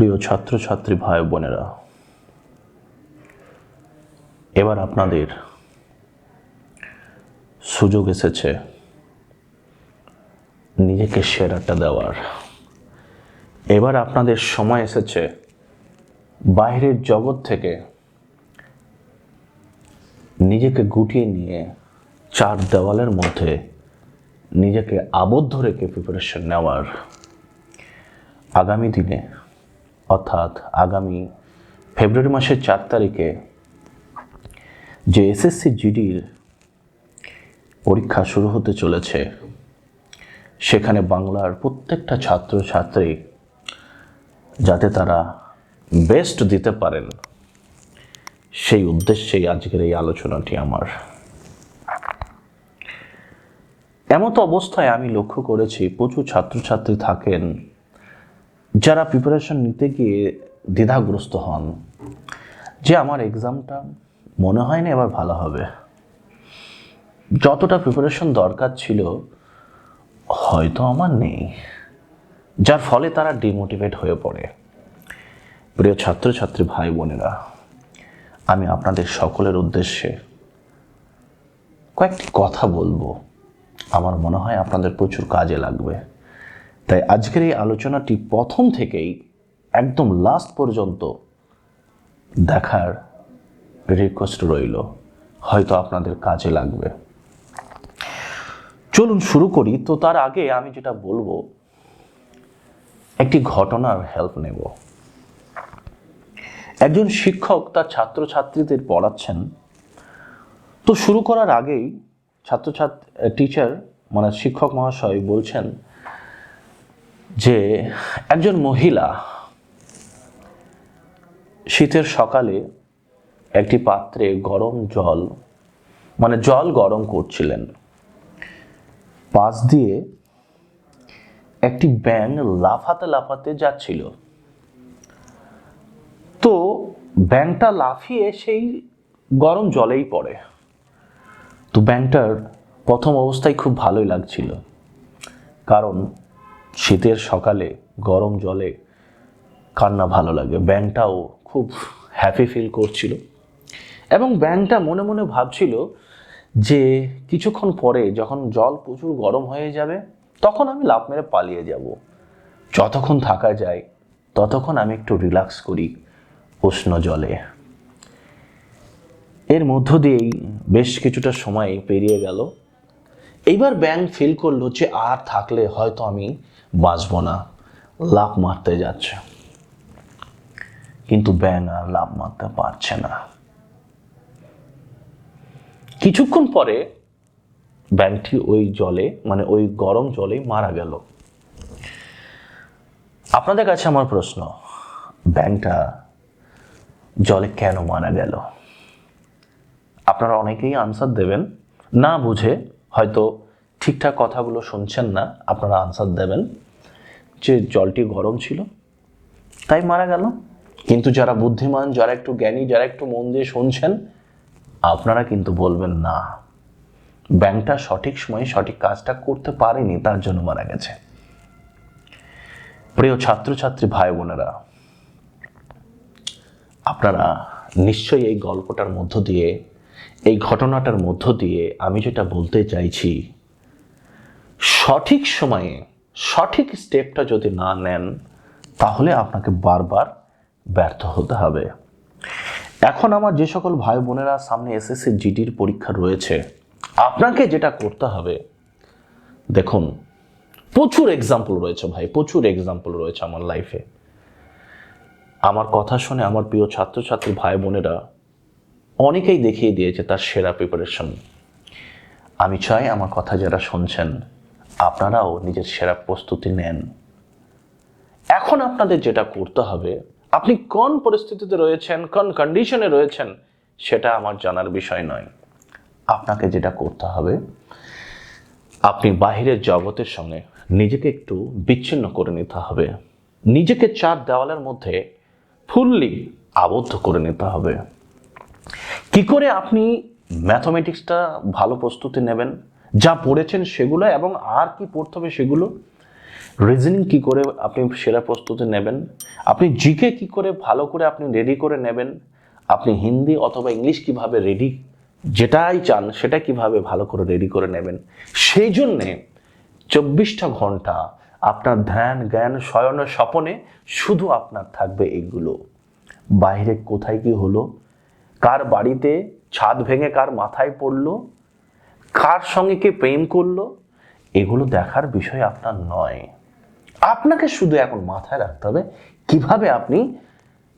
প্রিয় ছাত্রছাত্রী ভাই বোনেরা, এবার আপনাদের সুযোগ এসেছে নিজেকে সেরাটা দেওয়ার। এবার আপনাদের সময় এসেছে বাইরের জগৎ থেকে নিজেকে গুটিয়ে নিয়ে চার দেওয়ালের মধ্যে নিজেকে আবদ্ধ রেখে প্রিপারেশন নেওয়ার আগামী দিনে অর্থাৎ আগামী ফেব্রুয়ারি মাসের চার তারিখে যে এসএসসি জিডির পরীক্ষা শুরু হতে চলেছে, সেখানে বাংলার প্রত্যেকটা ছাত্রছাত্রী যাতে তারা বেস্ট দিতে পারেন, সেই উদ্দেশ্যেই আজকের এই আলোচনাটি আমার। এমতো অবস্থায় আমি লক্ষ্য করেছি প্রচুর ছাত্রছাত্রী থাকেন যারা প্রিপারেশন নিতে গিয়ে দ্বিধাগ্রস্ত হন, যে আমার এক্সামটা মনে হয় না এবার ভালো হবে। যতটা প্রিপারেশন দরকার ছিল, হয়তো আমার নেই। যার ফলে তারা ডিমোটিভেট হয়ে পড়ে। প্রিয় ছাত্রছাত্রী ভাই বোনেরা, আমি আপনাদের সকলের উদ্দেশ্যে কয়েকটি কথা বলব। আমার মনে হয় আপনাদের প্রচুর কাজে লাগবে। তাই আজকের এই আলোচনাটি প্রথম থেকেই একদম লাস্ট পর্যন্ত দেখার রিকোয়েস্ট রইল। হয়তো আপনাদের কাজে লাগবে। চলুন শুরু করি। তো তার আগে আমি যেটা বলব, একটি ঘটনার হেল্প নেব। একজন শিক্ষক তার ছাত্রছাত্রীদের পড়াচ্ছেন। তো শুরু করার আগেই ছাত্রছাত্রী টিচার মানে শিক্ষক মহাশয় বলছেন যে একজন মহিলা শীতের সকালে একটি পাত্রে গরম জল মানে জল গরম করছিলেন। পাশ দিয়ে একটি ব্যাং লাফাতে লাফাতে যাচ্ছিল। তো ব্যাংটা লাফিয়ে সেই গরম জলেই পড়ে। তো ব্যাংটার প্রথম অবস্থায় খুব ভালোই লাগছিল। কারণ শীতের সকালে গরম জলে কান্না ভালো লাগে। ব্যাংটাও খুব হ্যাপি ফিল করছিল। এবং ব্যাংটা মনে মনে ভাবছিল যে কিছুক্ষণ পরে যখন জল প্রচুর গরম হয়ে যাবে, তখন আমি লাভ মেরে পালিয়ে যাব। যতক্ষণ থাকা যায়, ততক্ষণ আমি একটু রিল্যাক্স করি উষ্ণ জলে। এর মধ্য দিয়েই বেশ কিছুটা সময় পেরিয়ে গেল। এইবার ব্যাংক ফিল করল যে আর থাকলে হয়তো আমি বাঁচব না। লাভ মারতে যাচ্ছে। কিন্তু ব্যাং আর লাভ মারতে পারছে না। কিছুক্ষণ পরে ব্যাংকটি ওই জলে মানে ওই গরম জলে মারা গেল। আপনাদের কাছে আমার প্রশ্ন, ব্যাংকটা জলে কেন মারা গেল? আপনারা অনেকেই আনসার দেবেন। না বুঝে হয়তো ঠিকঠাক কথাগুলো শুনছেন না, আপনারা আনসার দেবেন। যে জলটি গরম ছিল, তাই মারা গেল। কিন্তু যারা বুদ্ধিমান, যারা একটু জ্ঞানী, যারা একটু মন দিয়ে শুনছেন, আপনারা কিন্তু বলবেন না। ব্যাংকটা সঠিক সময়ে সঠিক কাজটা করতে পারেনি, তার জন্য মারা গেছে। প্রিয় ছাত্রছাত্রী ভাই বোনেরা, আপনারা নিশ্চয়ই এই গল্পটার মধ্য দিয়ে এই ঘটনাটার মধ্য দিয়ে আমি যেটা বলতে চাইছি, সঠিক সময়ে সঠিক স্টেপটা যদি না নেন, তাহলে আপনাকে বারবার ব্যর্থ হতে হবে। এখন আমার যে সকল ভাই বোনেরা সামনে এসএসসি জিডির পরীক্ষা রয়েছে, আপনাকে যেটা করতে হবে, দেখুন, প্রচুর এক্সাম্পল রয়েছে ভাই, প্রচুর এক্সাম্পল রয়েছে আমার লাইফে আমার কথা শুনে আমার প্রিয় ছাত্রছাত্রী ভাই বোনেরা অনেকেই দেখিয়ে দিয়েছে তার সেরা প্রিপারেশন আমি চাই আমার কথা যারা শুনছেন, আপনারাও নিজের সেরা প্রস্তুতি নেন। এখন আপনাদের যেটা করতে হবে, আপনি কোন পরিস্থিতিতে রয়েছেন, কোন কন্ডিশনে রয়েছেন, সেটা আমার জানার বিষয় নয়। আপনাকে যেটা করতে হবে, আপনি বাহিরের জগতের সঙ্গে নিজেকে একটু বিচ্ছিন্ন করে নিতে হবে। নিজেকে চার দেওয়ালের মধ্যে ফুললি আবদ্ধ করে নিতে হবে। কি করে আপনি ম্যাথমেটিক্সটা ভালো প্রস্তুতি নেবেন? যা পড়েছেন সেগুলো এবং আর কি পড়তে হবে সেগুলো? রিজনিং কি করে আপনি সেরা প্রস্তুতি নেবেন? আপনি জিকে কি করে ভালো করে আপনি রেডি করে নেবেন? আপনি হিন্দি অথবা ইংলিশ কীভাবে রেডি যেটাই চান সেটা কীভাবে ভালো করে রেডি করে নেবেন? সেই জন্যে চব্বিশটা ঘণ্টা আপনার ধ্যান, জ্ঞান শয়নের স্বপনে শুধু আপনার থাকবে এইগুলো বাইরে কোথায় কি হলো? কার বাড়িতে ছাদ ভেঙে কার মাথায় পড়ল, কার সঙ্গে কে প্রেম করল, এগুলো দেখার বিষয় আপনার নয়। আপনাকে শুধু এখন মাথায় রাখতে হবে কীভাবে আপনি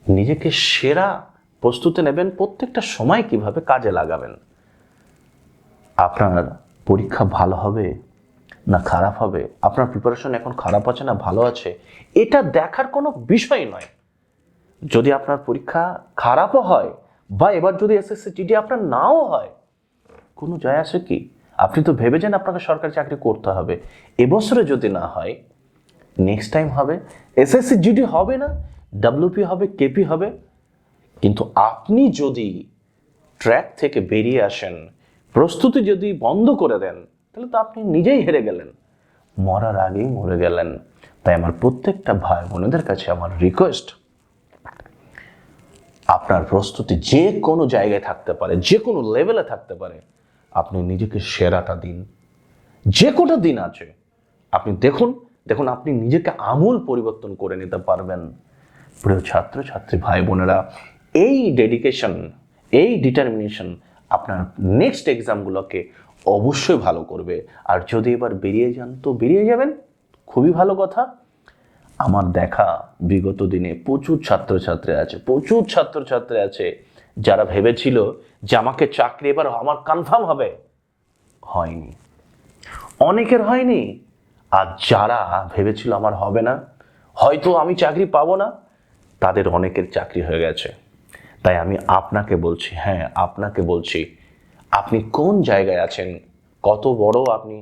নিজেকে সেরা প্রস্তুতি নেবেন, প্রত্যেকটা সময় কীভাবে কাজে লাগাবেন। আপনার পরীক্ষা ভালো হবে না খারাপ হবে? আপনার প্রিপারেশন এখন খারাপ আছে না ভালো আছে? এটা দেখার কোনো বিষয় নয়। যদি আপনার পরীক্ষা খারাপও হয় বা এবার যদি এস এসএসসি জিডি আপনার নাও হয়, কোনো যায় আসে কি? আপনি তো ভেবেছেন আপনাকে সরকারি চাকরি করতে হবে। এবছরে যদি না হয় নেক্সট টাইম হবে। এসএসসি জিডি হবে না ডাব্লিউপি হবে কেপি হবে। কিন্তু আপনি যদি ট্র্যাক থেকে বেরিয়ে আসেন, প্রস্তুতি যদি বন্ধ করে দেন, তাহলে তো আপনি নিজেই হেরে গেলেন। মরার আগেই মরে গেলেন। তাই আমার প্রত্যেকটা ভাই বোনেদের কাছে আমার রিকোয়েস্ট আপনার প্রস্তুতি যে কোনো জায়গায় থাকতে পারে, যে কোনো লেভেলে থাকতে পারে, আপনি নিজেকে সেরাটা দিন। যে কোটা দিন আছে, আপনি দেখুন দেখুন আপনি নিজেকে আমূল পরিবর্তন করে নিতে পারবেন। প্রিয় ছাত্র, ছাত্রী, ভাই, বোনেরা, এই ডেডিকেশন এই ডিটারমিনেশন আপনার নেক্সট এক্সামগুলোকে অবশ্যই ভালো করবে। আর যদি এবার বেরিয়ে যান, তো বেরিয়ে যাবেন। খুবই ভালো কথা। আমার দেখা বিগত দিনে প্রচুর ছাত্রছাত্রী আছে, প্রচুর ছাত্রছাত্রী আছে যারা ভেবেছিল যে আমাকে চাকরি এবার আমার কনফার্ম হবে। হয়নি। অনেকের হয়নি। আর যারা ভেবেছিল আমার হবে না, হয়তো আমি চাকরি পাবো না, তাদের অনেকের চাকরি হয়ে গেছে। তাই আমি আপনাকে বলছি হ্যাঁ আপনাকে বলছি, আপনি কোন জায়গায় আছেন, কত বড় আপনি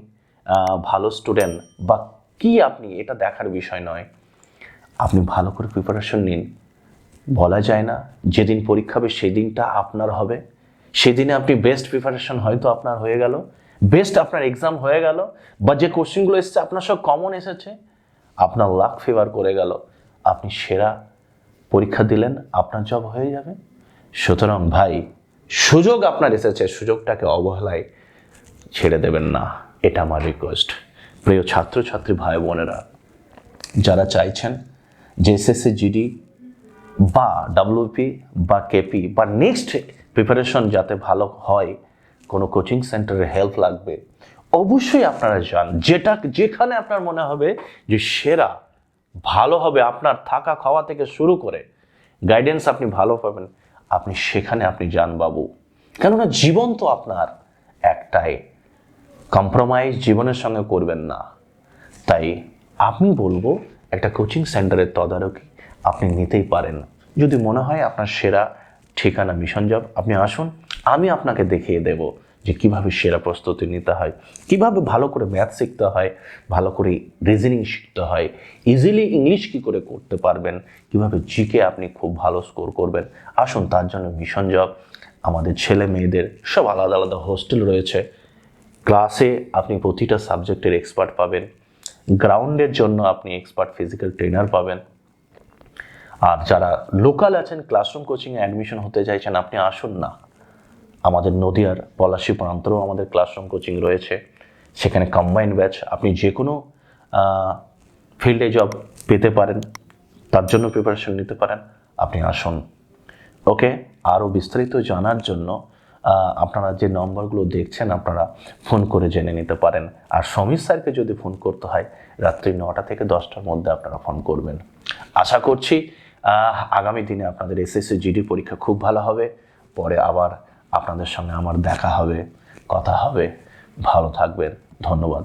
ভালো স্টুডেন্ট বা কি আপনি, এটা দেখার বিষয় নয়। আপনি ভালো করে প্রিপারেশন নিন। বলা যায় না, যেদিন পরীক্ষা হবে সেদিনটা আপনার হবে। সেদিনে আপনি বেস্ট প্রিপারেশন হয়তো আপনার হয়ে গেল। বেস্ট আপনার এক্সাম হয়ে গেল, বা যে কোশ্চেনগুলো এসেছে, আপনার সব কমন এসেছে। আপনার লাক ফেভার করে গেল। আপনি সেরা পরীক্ষা দিলেন, আপনার জব হয়ে যাবে। সুতরাং ভাই, সুযোগ আপনার এসেছে, সুযোগটাকে অবহেলায় ছেড়ে দেবেন না। এটা আমার রিকোয়েস্ট প্রিয় ছাত্রছাত্রী ভাই বোনেরা যারা চাইছেন যে এসএসসি জিডি বা ডাব্লিউপি বা কেপি বা নেক্সট প্রিপারেশন যাতে ভালো হয়, কোনো কোচিং সেন্টারের হেল্প লাগবে, অবশ্যই আপনারা যান। যেটা, যেখানে আপনার মনে হবে যে সেরা, ভালো হবে আপনার থাকা খাওয়া থেকে শুরু করে গাইডেন্স আপনি ভালো পাবেন, আপনি সেখানে আপনি যান বাবু। কেননা জীবন তো আপনার একটাই কম্প্রোমাইজ জীবনের সঙ্গে করবেন না। তাই আমি বলব একটা কোচিং সেন্টারের তদারকি আপনি নিতেই পারেন। যদি মনে হয় আপনার সেরা ঠিকানা মিশন জব আপনি আসুন, আমি আপনাকে দেখিয়ে দেব যে কীভাবে সেরা প্রস্তুতি নিতে হয়, কীভাবে ভালো করে ম্যাথ শিখতে হয়, ভালো করে রিজনিং শিখতে হয় ইজিলি ইংলিশ কি করে করতে পারবেন, কীভাবে জিকে আপনি খুব ভালো স্কোর করবেন, আসুন তার জন্য মিশন জব আমাদের ছেলে মেয়েদের সব আলাদা আলাদা হোস্টেল রয়েছে। ক্লাসে আপনি প্রতিটা সাবজেক্টের এক্সপার্ট পাবেন। গ্রাউন্ডের জন্য আপনি এক্সপার্ট ফিজিক্যাল ট্রেনার পাবেন। আর যারা লোকাল আছেন ক্লাসরুম কোচিংয়ে অ্যাডমিশন হতে চাইছেন, আপনি আসুন না। আমাদের নদিয়ার পলাশী প্রান্তরেও আমাদের ক্লাসরুম কোচিং রয়েছে। সেখানে কম্বাইন্ড ব্যাচ আপনি যে কোনো ফিল্ডে জব পেতে পারেন, তার জন্য প্রিপারেশন নিতে পারেন, আপনি আসুন। ওকে আরও বিস্তারিত জানার জন্য আপনারা যে নম্বরগুলো দেখছেন, আপনারা ফোন করে জেনে নিতে পারেন। আর সমীর স্যারকে যদি ফোন করতে হয়, রাত্রি নটা থেকে দশটার মধ্যে আপনারা ফোন করবেন। আশা করছি আগামী দিনে আপনাদের এসএসসি জিডি পরীক্ষা খুব ভালো হবে। পরে আবার আপনাদের সঙ্গে আমার দেখা হবে, কথা হবে। ভালো থাকবেন। ধন্যবাদ।